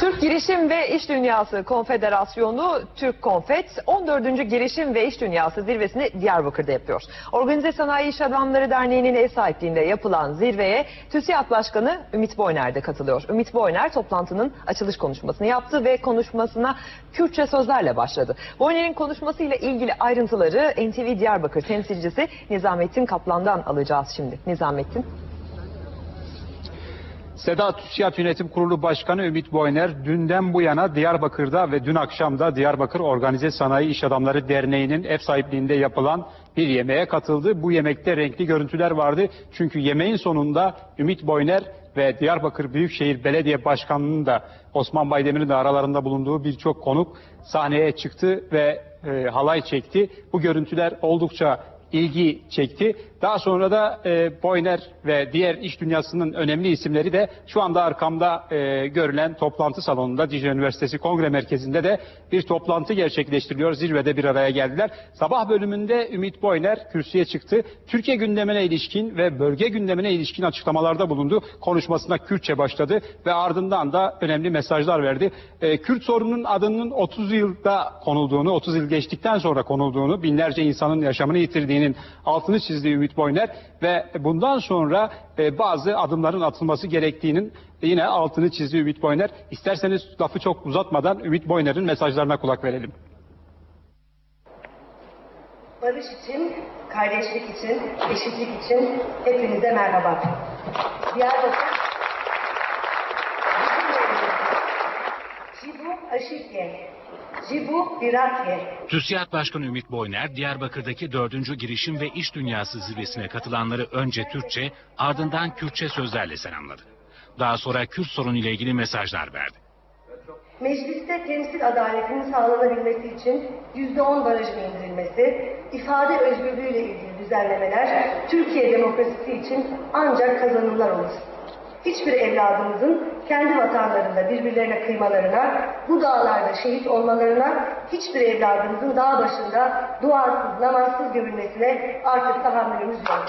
Türk Girişim ve İş Dünyası Konfederasyonu Türk Konfet 14. Girişim ve İş Dünyası zirvesini Diyarbakır'da yapıyor. Organize Sanayi İş Adamları Derneği'nin ev sahipliğinde yapılan zirveye TÜSİAD Başkanı Ümit Boyner de katılıyor. Ümit Boyner toplantının açılış konuşmasını yaptı ve konuşmasına Kürtçe sözlerle başladı. Boyner'in konuşmasıyla ilgili ayrıntıları NTV Diyarbakır temsilcisi Nizamettin Kaplan'dan alacağız şimdi. Nizamettin. Sedat TÜSİAD Yönetim Kurulu Başkanı Ümit Boyner dünden bu yana Diyarbakır'da ve dün akşam da Diyarbakır Organize Sanayi İş Adamları Derneği'nin ev sahipliğinde yapılan bir yemeğe katıldı. Bu yemekte renkli görüntüler vardı. Çünkü yemeğin sonunda Ümit Boyner ve Diyarbakır Büyükşehir Belediye Başkanı'nın da Osman Baydemir'in de aralarında bulunduğu birçok konuk sahneye çıktı ve e, halay çekti. Bu görüntüler oldukça ilgi çekti. Daha sonra da e, Boyner ve diğer iş dünyasının önemli isimleri de şu anda arkamda e, görülen toplantı salonunda Dicle Üniversitesi Kongre Merkezi'nde de bir toplantı gerçekleştiriliyor. Zirvede bir araya geldiler. Sabah bölümünde Ümit Boyner kürsüye çıktı. Türkiye gündemine ilişkin ve bölge gündemine ilişkin açıklamalarda bulundu. Konuşmasına Kürtçe başladı ve ardından da önemli mesajlar verdi. E, Kürt sorununun adının 30 yılda konulduğunu, 30 yıl geçtikten sonra konulduğunu, binlerce insanın yaşamını yitirdiğinin altını çizdi Ümit Boyner ve bundan sonra e, bazı adımların atılması gerektiğinin yine altını çizdi Ümit Boyner. İsterseniz lafı çok uzatmadan Ümit Boyner'in mesajlarına kulak verelim. Barış için, kardeşlik için, eşitlik için hepinize merhaba. Diyarbakır, Biratye, TÜSİAD Başkanı Ümit Boyner, Diyarbakır'daki 4. Girişim ve İş Dünyası zirvesine katılanları önce Türkçe, ardından Kürtçe sözlerle selamladı. Daha sonra Kürt sorunu ile ilgili mesajlar verdi. Mecliste temsil adaletinin sağlanabilmesi için %10 barajın indirilmesi, ifade özgürlüğüyle ilgili düzenlemeler Türkiye demokrasisi için ancak kazanımlar olur. Hiçbir evladımızın kendi vatanlarında birbirlerine kıymalarına, bu dağlarda şehit olmalarına, hiçbir evladımızın dağ başında duasız, namazsız gömülmesine artık tahammülümüz yok.